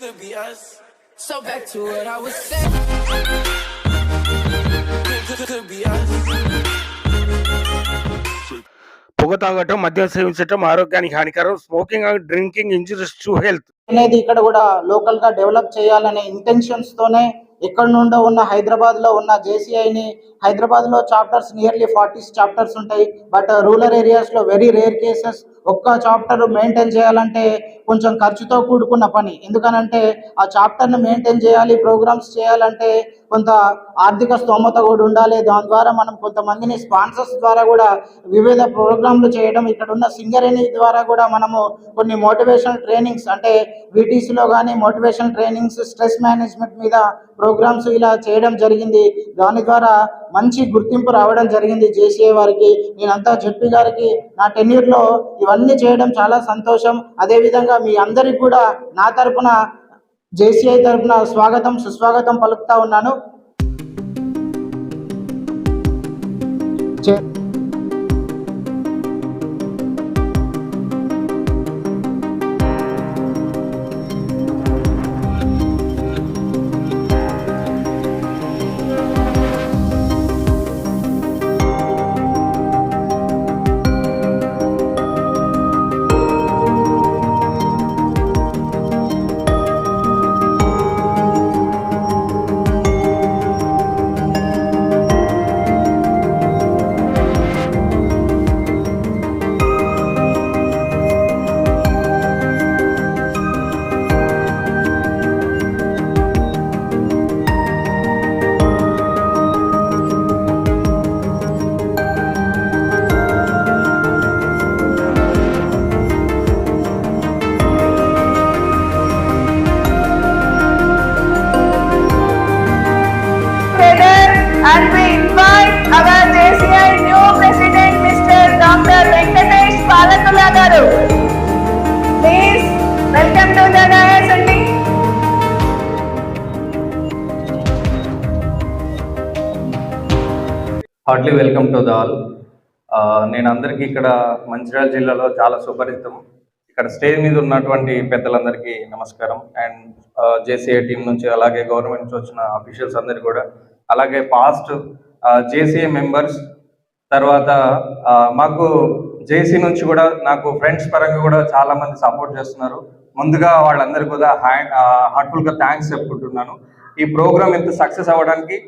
Could be us. So back to what I was saying. Could, could, could be us. పొగ తాగటం మద్యం సేవించటం ఆరోగ్యానికి హానికరం smoking and drinking injuries to health అనేది ఇక్కడ కూడా లోకల్గా డెవలప్ చేయాలనే ఇంటెన్షన్స్ తోనే ఎక్కడ నుండో ఉన్న హైదరాబాద్లో ఉన్న జేసీఐని హైదరాబాద్లో చాప్టర్స్ నియర్లీ ఫార్టీ చాప్టర్స్ ఉంటాయి బట్ రూరల్ ఏరియాస్లో వెరీ రేర్ కేసెస్ ఒక్క చాప్టర్ మెయింటైన్ చేయాలంటే కొంచెం ఖర్చుతో కూడుకున్న పని. ఎందుకనంటే ఆ చాప్టర్ను మెయింటైన్ చేయాలి ప్రోగ్రామ్స్ చేయాలంటే కొంత ఆర్థిక స్తోమత కూడా ఉండాలి. దాని ద్వారా మనం కొంతమందిని స్పాన్సర్స్ ద్వారా కూడా వివిధ ప్రోగ్రాంలు చేయడం ఇక్కడ ఉన్న సింగరేణి ద్వారా కూడా మనము కొన్ని మోటివేషనల్ ట్రైనింగ్స్ అంటే వీటీసీలో కానీ మోటివేషనల్ ట్రైనింగ్స్ స్ట్రెస్ మేనేజ్మెంట్ మీద ప్రోగ్రామ్స్ ఇలా చేయడం జరిగింది. దాని ద్వారా మంచి గుర్తింపు రావడం జరిగింది జేసీఏ వారికి. నేనంతా చెప్పి గారికి నా టెన్యూర్లో ఇవన్నీ చేయడం చాలా సంతోషం. అదేవిధంగా మీ అందరికి కూడా నా తరపున జేసీఐ తరపున స్వాగతం సుస్వాగతం పలుకుతా ఉన్నాను. Heartly welcome to the all. నేను అందరికీ ఇక్కడ మంచిర్యాల జిల్లాలో చాలా సుపరిచితం. ఇక్కడ స్టేజ్ మీద ఉన్నటువంటి పెద్దలందరికీ నమస్కారం. అండ్ జేసీఏ టీం నుంచి అలాగే గవర్నమెంట్ నుంచి వచ్చిన అఫీషియల్స్ అందరికీ కూడా. అలాగే పాస్ట్ జేసీఏ మెంబర్స్ తర్వాత మాకు జేసీ నుంచి కూడా నాకు ఫ్రెండ్స్ పరంగా కూడా చాలా మంది సపోర్ట్ చేస్తున్నారు. ముందుగా వాళ్ళందరికీ కూడా హ్యాండ్ హార్ట్ఫుల్గా థ్యాంక్స్ చెప్పుకుంటున్నాను. ఈ ప్రోగ్రామ్ ఇంత సక్సెస్ అవ్వడానికి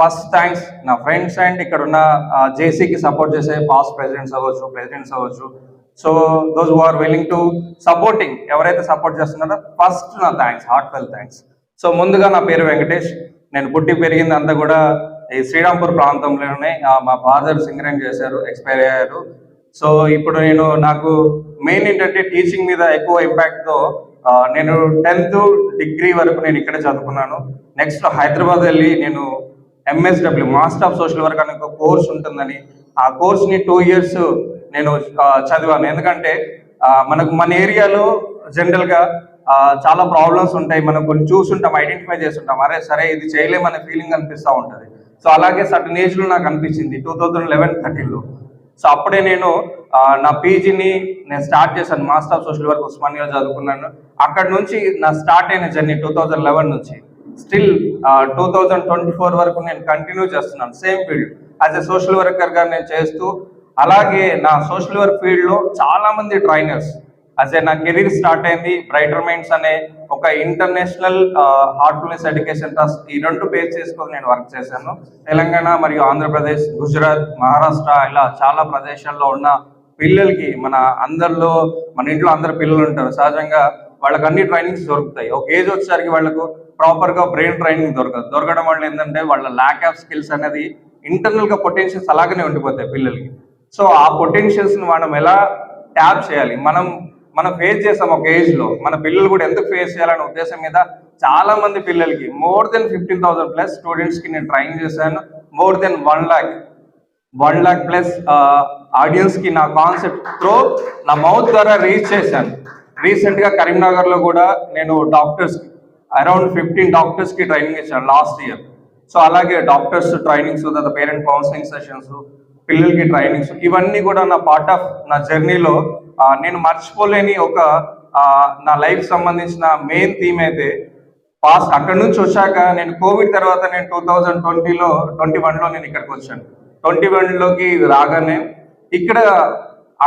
ఫస్ట్ థ్యాంక్స్ నా ఫ్రెండ్స్ అండ్ ఇక్కడ ఉన్న జేసీకి సపోర్ట్ చేసే పాస్ట్ ప్రెసిడెంట్స్ అవ్వచ్చు ప్రెసిడెంట్స్ అవ్వచ్చు. So those who are willing to supporting ఎవరైతే సపోర్ట్ చేస్తున్నారో ఫస్ట్ నా thanks heart well thanks so ముందుగా నా పేరు వెంకటేష్. నేను పుట్టి పెరిగింది అంతా కూడా ఈ శ్రీరాంపూర్ ప్రాంతంలోనే మా ఫాదర్ సింగరేన్ చేశారు ఎక్స్పైర్ అయ్యారు. సో ఇప్పుడు నేను నాకు మెయిన్ ఏంటంటే టీచింగ్ మీద ఎక్కువ ఇంపాక్ట్తో నేను టెన్త్ డిగ్రీ వరకు నేను ఇక్కడే చదువుకున్నాను. నెక్స్ట్ హైదరాబాద్ వెళ్ళి నేను MSW master of social work అనే ఒక కోర్స్ ఉంటుందని. ఆ కోర్స్ని టూ ఇయర్స్ నేను చదివాను. ఎందుకంటే మనకు మన ఏరియాలో జనరల్గా చాలా ప్రాబ్లమ్స్ ఉంటాయి. మనం కొన్ని చూసుంటాం ఐడెంటిఫై చేస్తుంటాం. అరే సరే ఇది చేయలేమనే ఫీలింగ్ అనిపిస్తూ ఉంటుంది. సో అలాగే సర్టన్ ఏజ్లో నాకు అనిపించింది టూ థౌజండ్ లెవెన్ థర్టీన్లో సో అప్పుడే నేను నా పీజీని నేను స్టార్ట్ చేశాను. Master of social work Osmania చదువుకున్నాను. అక్కడ నుంచి నా స్టార్ట్ అయిన జర్నీ టూ థౌజండ్ లెవెన్ నుంచి. Still two thousand twenty four వరకు నేను కంటిన్యూ చేస్తున్నాను. Same field as a social వర్కర్గా నేను చేస్తూ అలాగే నా సోషల్ వర్క్ ఫీల్డ్లో చాలామంది చాలా మంది ట్రైనర్స్ యాజ్ ఏ నా కెరీర్ స్టార్ట్ అయింది. బ్రైటర్ మైండ్స్ అనే ఒక ఇంటర్నేషనల్ హార్ట్ఫుల్నెస్ ఎడ్యుకేషన్ ట్రస్ట్ ఈ రెండు పేజ్ చేసుకొని నేను వర్క్ చేశాను. తెలంగాణ మరియు ఆంధ్రప్రదేశ్ గుజరాత్ మహారాష్ట్ర ఇలా చాలా ప్రదేశాల్లో ఉన్న పిల్లలకి మన అందరిలో మన ఇంట్లో అందరు పిల్లలు ఉంటారు. సహజంగా వాళ్ళకి అన్ని ట్రైనింగ్స్ దొరుకుతాయి. ఒక ఏజ్ వచ్చేసరికి వాళ్ళకు ప్రాపర్గా బ్రెయిన్ ట్రైనింగ్ దొరకదు. దొరకడం వల్ల ఏంటంటే వాళ్ళ ల్యాక్ ఆఫ్ స్కిల్స్ అనేది ఇంటర్నల్గా పొటెన్షియల్స్ అలాగనే ఉండిపోతాయి పిల్లలకి. సో ఆ పొటెన్షియల్స్ని మనం ఎలా ట్యాప్ చేయాలి? మనం మనం ఫేస్ చేసాం ఒక ఏజ్లో. మన పిల్లలు కూడా ఎందుకు ఫేస్ చేయాలనే ఉద్దేశం మీద చాలా మంది పిల్లలకి more than fifteen thousand plus స్టూడెంట్స్కి నేను ట్రైన్ చేశాను. More than one lakh one lakh plus ఆడియన్స్కి నా కాన్సెప్ట్ త్రో నా మౌత్ ద్వారా రీచ్ చేశాను. రీసెంట్గా కరీంనగర్లో కూడా నేను డాక్టర్స్ అరౌండ్ ఫిఫ్టీన్ డాక్టర్స్కి ట్రైనింగ్ ఇచ్చాను లాస్ట్ ఇయర్ సో అలాగే డాక్టర్స్ ట్రైనింగ్స్ తర్వాత పేరెంట్ కౌన్సిలింగ్ సెషన్స్ పిల్లలకి ట్రైనింగ్స్ ఇవన్నీ కూడా నా పార్ట్ ఆఫ్ నా జర్నీలో నేను మర్చిపోలేని ఒక నా లైఫ్ సంబంధించిన మెయిన్ థీమ్ అయితే పాస్ట్ అక్కడి నుంచి వచ్చాక నేను కోవిడ్ తర్వాత నేను టూ థౌజండ్ ట్వంటీలో ట్వంటీ వన్లో నేను ఇక్కడికి వచ్చాను. ట్వంటీ వన్లోకి రాగానే ఇక్కడ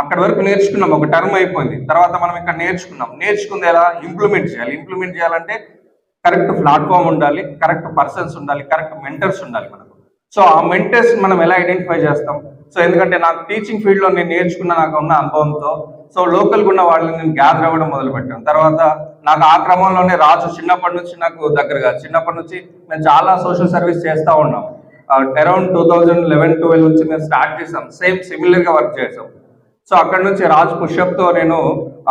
అక్కడ వరకు నేర్చుకున్నాం ఒక టర్మ్ అయిపోయింది. తర్వాత మనం ఇక్కడ నేర్చుకున్నాం. నేర్చుకుంది ఎలా? ఇంప్లిమెంట్ చేయాలి. ఇంప్లిమెంట్ చేయాలంటే కరెక్ట్ ప్లాట్ఫామ్ ఉండాలి కరెక్ట్ పర్సన్స్ ఉండాలి కరెక్ట్ మెంటర్స్ ఉండాలి మనకు. సో ఆ మెంటర్స్ మనం ఎలా ఐడెంటిఫై చేస్తాం? సో ఎందుకంటే నాకు టీచింగ్ ఫీల్డ్లో నేను నేర్చుకున్న నాకు ఉన్న అనుభవంతో సో లోకల్గా ఉన్న వాళ్ళని నేను గ్యాదర్ అవ్వడం మొదలుపెట్టాను. తర్వాత నాకు ఆ క్రమంలోనే రాజు చిన్నప్పటి నుంచి నాకు దగ్గరగా చిన్నప్పటి నుంచి మేము చాలా సోషల్ సర్వీస్ చేస్తూ ఉన్నాం. Around two thousand eleven twelve నుంచి మేము స్టార్ట్ చేసాం. సేమ్ సిమిలర్గా వర్క్ చేసాం. సో అక్కడ నుంచి రాజ్ పుషప్తో నేను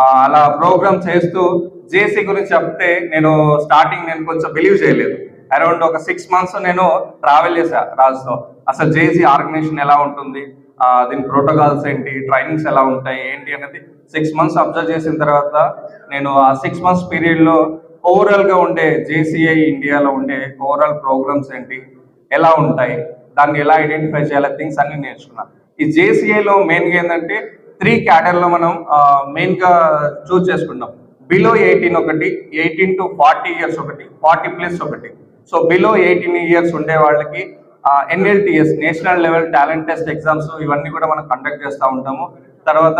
అలా ప్రోగ్రామ్ చేస్తూ జేసీ గురించి చెప్తే నేను స్టార్టింగ్ నేను కొంచెం బిలీవ్ చేయలేదు. అరౌండ్ ఒక సిక్స్ మంత్స్ నేను ట్రావెల్ చేశా రాజుతో. అసలు జేసీ ఆర్గనైజేషన్ ఎలా ఉంటుంది? దీని ప్రోటోకాల్స్ ఏంటి? ట్రైనింగ్స్ ఎలా ఉంటాయి? ఏంటి అనేది సిక్స్ మంత్స్ అబ్జర్వ్ చేసిన తర్వాత నేను ఆ సిక్స్ మంత్స్ పీరియడ్లో ఓవరాల్గా ఉండే జేసీఐ ఇండియాలో ఉండే ఓవరాల్ ప్రోగ్రామ్స్ ఏంటి? ఎలా ఉంటాయి? దాన్ని ఎలా ఐడెంటిఫై చేయాలి? థింగ్స్ అన్ని నేర్చుకున్నాను ఈ జేసీఐలో మెయిన్గా ఏంటంటే త్రీ క్యాడర్లో మనం మెయిన్గా చూస్ చేసుకున్నాం బిలో ఎయిటీన్ ఒకటి ఎయిటీన్ టు ఫార్టీ ఇయర్స్ ఒకటి ఫార్టీ ప్లస్ ఒకటి. సో బిలో ఎయిటీన్ ఇయర్స్ ఉండే వాళ్ళకి NLTS national level talent test exams ఇవన్నీ కూడా మనం కండక్ట్ చేస్తూ ఉంటాము. తర్వాత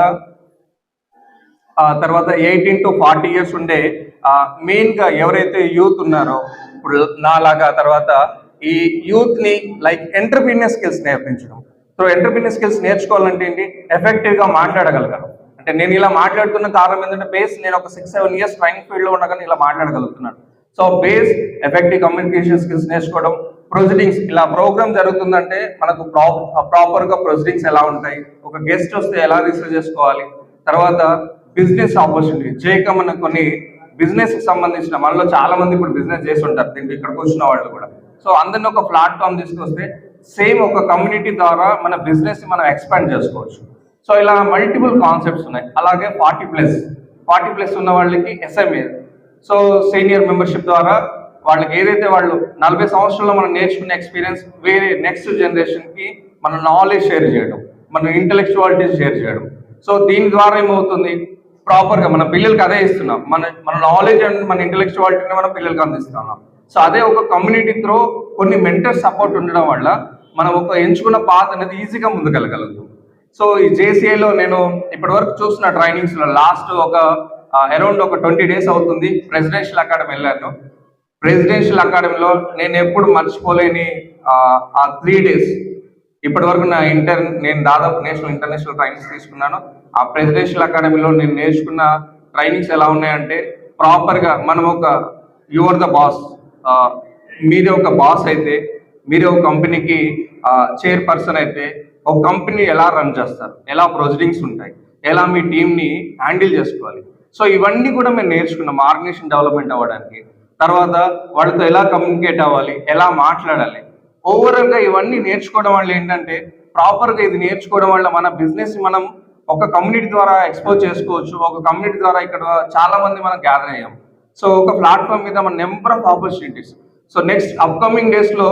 తర్వాత ఎయిటీన్ టు ఫార్టీ ఇయర్స్ ఉండే మెయిన్గా ఎవరైతే యూత్ ఉన్నారో ఇప్పుడు నాలాగా తర్వాత ఈ యూత్ని లైక్ ఎంటర్ప్రీనియర్ స్కిల్స్ నేర్పించడం. సో ఎంటర్ప్రీనియర్ స్కిల్స్ నేర్చుకోవాలంటే ఏంటి? ఎఫెక్టివ్గా అంటే నేను ఇలా మాట్లాడుతున్న కారణం ఏంటంటే బేస్ నేను ఒక six seven years training field ఉండగానే ఇలా మాట్లాడగలుగుతున్నాను. So base effective communication skills నేర్చుకోవడం ప్రొసీడింగ్స్ ఇలా ప్రోగ్రామ్ జరుగుతుందంటే మనకు ప్రాపర్గా ప్రొసీడింగ్స్ ఎలా ఉంటాయి? ఒక గెస్ట్ వస్తే ఎలా రిసీవ్ చేసుకోవాలి? తర్వాత బిజినెస్ ఆపర్చునిటీ జేకమ్ అన్న కొన్ని బిజినెస్కి సంబంధించిన మనలో చాలా మంది ఇప్పుడు బిజినెస్ చేసి ఉంటారు దీంట్లో ఇక్కడికి వచ్చిన వాళ్ళు కూడా. సో అందరిని ఒక ప్లాట్ఫామ్ తీసుకొస్తే సేమ్ ఒక కమ్యూనిటీ ద్వారా మన బిజినెస్ని మనం ఎక్స్పాండ్ చేసుకోవచ్చు. సో ఇలా మల్టిపుల్ కాన్సెప్ట్స్ ఉన్నాయి. అలాగే ఫార్టీ ప్లస్. ఫార్టీ ప్లస్ ఉన్న వాళ్ళకి ఎస్ఎంఏ సో సీనియర్ మెంబర్షిప్ ద్వారా వాళ్ళకి ఏదైతే వాళ్ళు నలభై సంవత్సరాల్లో మనం నేర్చుకునే ఎక్స్పీరియన్స్ వేరే నెక్స్ట్ జనరేషన్కి మన నాలెడ్జ్ షేర్ చేయడం మన ఇంటలెక్చువాలిటీస్ షేర్ చేయడం. సో దీని ద్వారా ఏమవుతుంది? ప్రాపర్గా మన పిల్లలకి అదే ఇస్తున్నాం. మన మన నాలెడ్జ్ అండ్ మన ఇంటలెక్చువాలిటీని మనం పిల్లలకి అందిస్తున్నాం. సో అదే ఒక కమ్యూనిటీ త్రో కొన్ని మెంటర్ సపోర్ట్ ఉండడం వల్ల మనం ఒక ఎంచుకున్న పాత్ అనేది ఈజీగా ముందుకెళ్ళగలుగుతాం. సో ఈ జేసీఐలో నేను ఇప్పటి వరకు చూసిన లాస్ట్ ఒక అరౌండ్ ఒక ట్వంటీ డేస్ అవుతుంది. ప్రెసిడెన్షియల్ అకాడమీ వెళ్ళాను. ప్రెసిడెన్షియల్ అకాడమీలో నేను ఎప్పుడు మర్చిపోలేని ఆ, ఆ త్రీ డేస్ ఇప్పటి వరకు నా ఇంటర్ నేను దాదాపు నేషనల్ ఇంటర్నేషనల్ ట్రైనింగ్స్ తీసుకున్నాను. ఆ ప్రెసిడెన్షియల్ అకాడమీలో నేను నేర్చుకున్న ట్రైనింగ్స్ ఎలా ఉన్నాయంటే ప్రాపర్గా మనం ఒక యువర్ ద బాస్ మీరే ఒక బాస్ అయితే మీరే ఒక కంపెనీకి చైర్ పర్సన్ అయితే ఒక కంపెనీ ఎలా రన్ చేస్తారు? ఎలా ప్రొసీడింగ్స్ ఉంటాయి? ఎలా మీ టీంని హ్యాండిల్ చేసుకోవాలి? సో ఇవన్నీ కూడా మేము నేర్చుకున్నాం ఆర్గనైజేషన్ డెవలప్మెంట్ అవ్వడానికి. తర్వాత వాళ్ళతో ఎలా కమ్యూనికేట్ అవ్వాలి? ఎలా మాట్లాడాలి? ఓవరాల్గా ఇవన్నీ నేర్చుకోవడం వల్ల ఏంటంటే ప్రాపర్గా ఇది నేర్చుకోవడం వల్ల మన బిజినెస్ మనం ఒక కమ్యూనిటీ ద్వారా ఎక్స్పోజ్ చేసుకోవచ్చు. ఒక కమ్యూనిటీ ద్వారా ఇక్కడ చాలా మంది మనం గ్యాదర్ అయ్యాం. సో ఒక ప్లాట్ఫామ్ మీద మన number of opportunities so next upcoming డేస్లో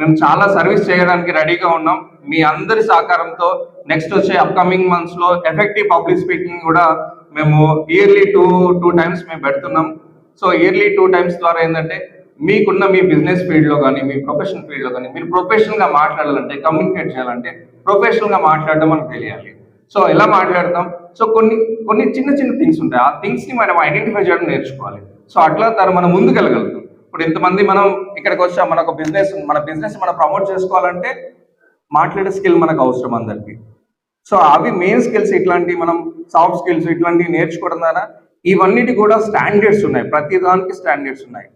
మేము చాలా సర్వీస్ చేయడానికి రెడీగా ఉన్నాం. మీ అందరి సహకారంతో నెక్స్ట్ వచ్చే అప్కమింగ్ మంత్స్లో ఎఫెక్టివ్ పబ్లిక్ స్పీకింగ్ కూడా మేము ఇయర్లీ టూ టూ టైమ్స్ మేము పెడుతున్నాం. సో ఇయర్లీ టూ టైమ్స్ ద్వారా ఏంటంటే మీకున్న మీ బిజినెస్ ఫీల్డ్లో కానీ మీ ప్రొఫెషన్ ఫీల్డ్లో కానీ మీరు ప్రొఫెషనల్గా మాట్లాడాలంటే కమ్యూనికేట్ చేయాలంటే ప్రొఫెషనల్గా మాట్లాడడం మనకు తెలియాలి. సో ఎలా మాట్లాడతాం? సో కొన్ని కొన్ని చిన్న చిన్న థింగ్స్ ఉంటాయి. ఆ థింగ్స్ని మనం ఐడెంటిఫై చేయడం నేర్చుకోవాలి. సో అట్లా తను మనం ముందుకెళ్ళగలుగుతాం. ఇప్పుడు ఇంతమంది మనం ఇక్కడికి వచ్చాం మన ఒక బిజినెస్ మన బిజినెస్ మనం ప్రమోట్ చేసుకోవాలంటే మాట్లాడే స్కిల్ మనకు అవసరం అందరికీ. సో అవి మెయిన్ స్కిల్స్ ఇట్లాంటి మనం సాఫ్ట్ స్కిల్స్ ఇట్లాంటివి నేర్చుకోవడం ద్వారా ఇవన్నిటి కూడా స్టాండర్డ్స్ ఉన్నాయి. ప్రతి దానికి స్టాండర్డ్స్ ఉన్నాయి.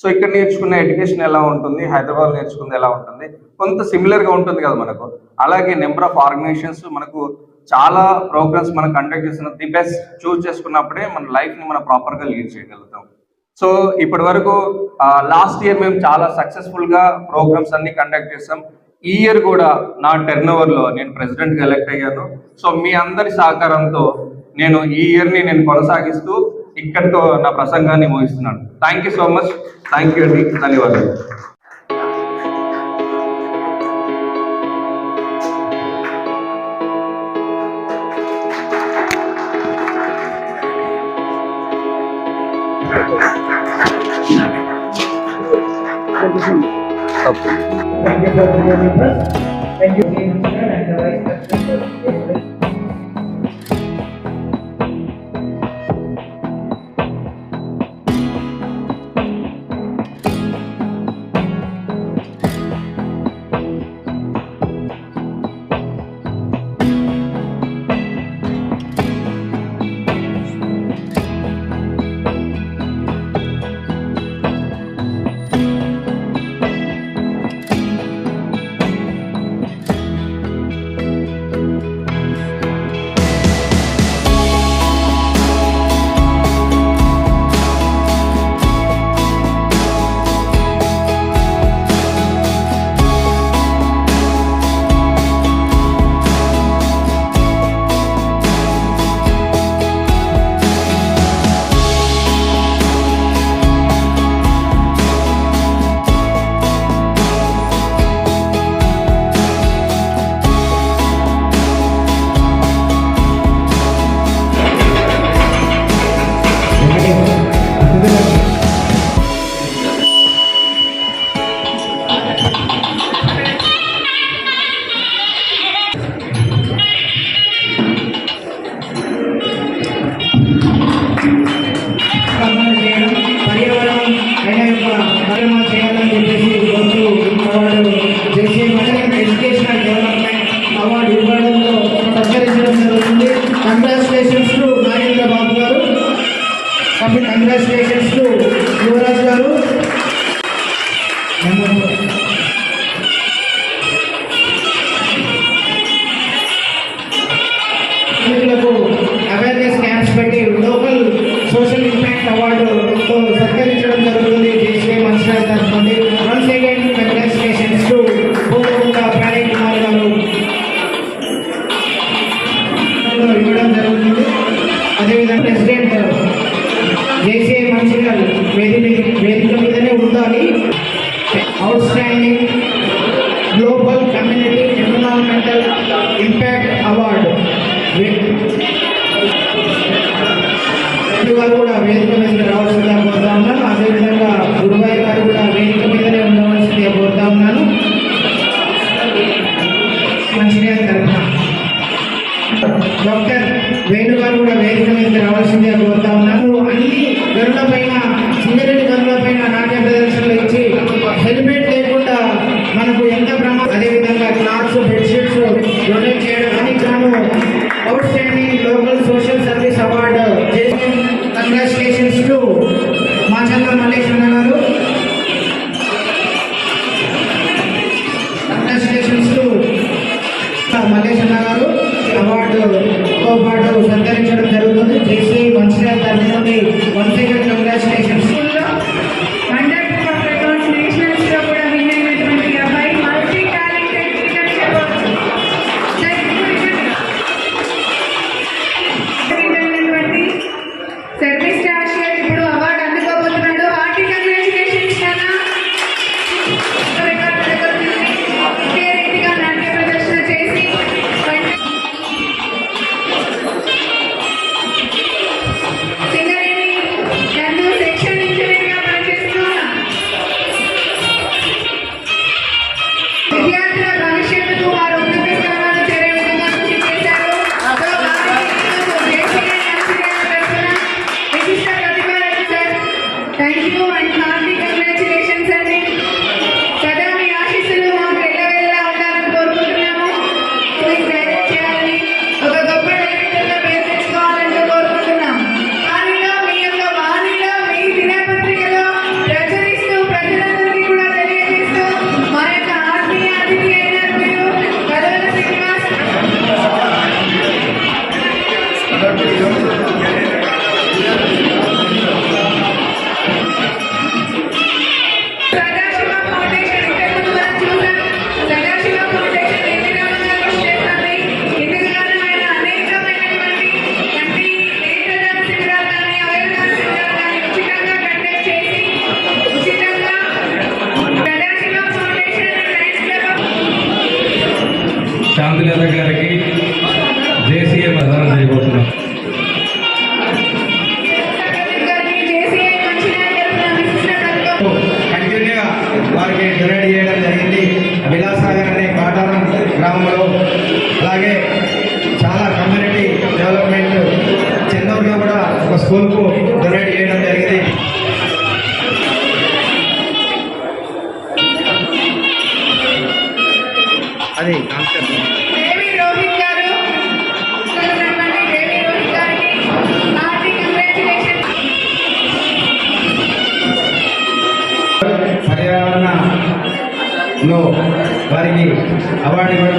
సో ఇక్కడ నేర్చుకున్న ఎడ్యుకేషన్ ఎలా ఉంటుంది హైదరాబాద్ నేర్చుకుంది ఎలా ఉంటుంది కొంత సిమిలర్గా ఉంటుంది కదా మనకు. అలాగే నెంబర్ ఆఫ్ ఆర్గనైజేషన్స్ మనకు చాలా ప్రోగ్రామ్స్ మనం కండక్ట్ చేసిన ది బెస్ట్ చూస్ చేసుకున్నప్పుడే మన లైఫ్ని మనం ప్రాపర్గా లీడ్ చేయగలుగుతాం. సో ఇప్పటి వరకు లాస్ట్ ఇయర్ మేము చాలా సక్సెస్ఫుల్గా ప్రోగ్రామ్స్ అన్ని కండక్ట్ చేస్తాం ఈ ఇయర్ కూడా నా టర్న్ ఓవర్లో నేను ప్రెసిడెంట్గా ఎలక్ట్ అయ్యాను. సో మీ అందరి సహకారంతో నేను ఈ ఇయర్ని నేను కొనసాగిస్తూ ఇక్కడితో నా ప్రసంగాన్ని ముగిస్తున్నాను. Thank you so much thank you అండి. ధన్యవాదాలు. Thank you. డాక్టర్ వేణుగారు కూడా వేదిక మీదకి రావాల్సిందిగా కోరుతా ఉన్నారు అన్ని గరుల పైన సింగరెడ్డి గరుల పైన నాట్య ప్రదర్శనలు ఇచ్చి హెల్మెట్ లేకుండా మనకు ఎంత ప్రమాదం అదేవిధంగా క్లాత్స్ బెడ్షీట్స్ డొనేట్ చేయడానికి తాను outstanding local social service award congratulations to స్కూల్కు డొనేట్ చేయడం జరిగింది. అది పర్యావరణ వారికి అవార్డు ఇవ్వడం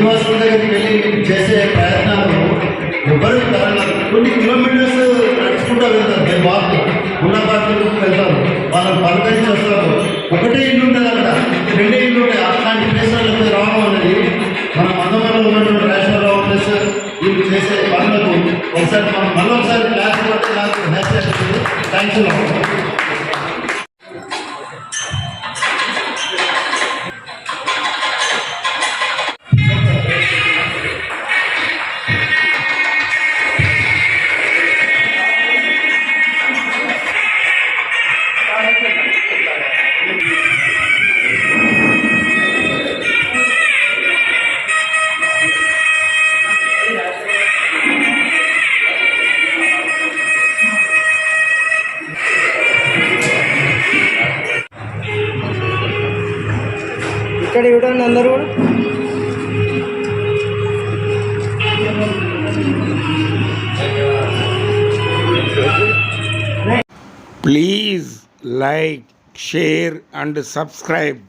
నివాసుల దగ్గరికి వెళ్ళి చేసే ప్రయత్నాలు ఎవరు కొన్ని కిలోమీటర్స్ నడుచుకుంటూ వెళ్తారు. నేను వాళ్ళు ఉన్న పార్టీలకు వెళ్తారు వాళ్ళని పలకరించి వస్తారు. ఒకటే ఇల్లు ఉంటుంది అక్కడ రెండే ఇల్లు ఉంటాయి. అట్లాంటి ప్లేసులకు రావడం అనేది మనం అందమైన ఉన్నటువంటి నేషనల్ ప్లస్ వీళ్ళు చేసే పనులకు ఒకసారి మనం మళ్ళీ ఒకసారి class class thanks and subscribe.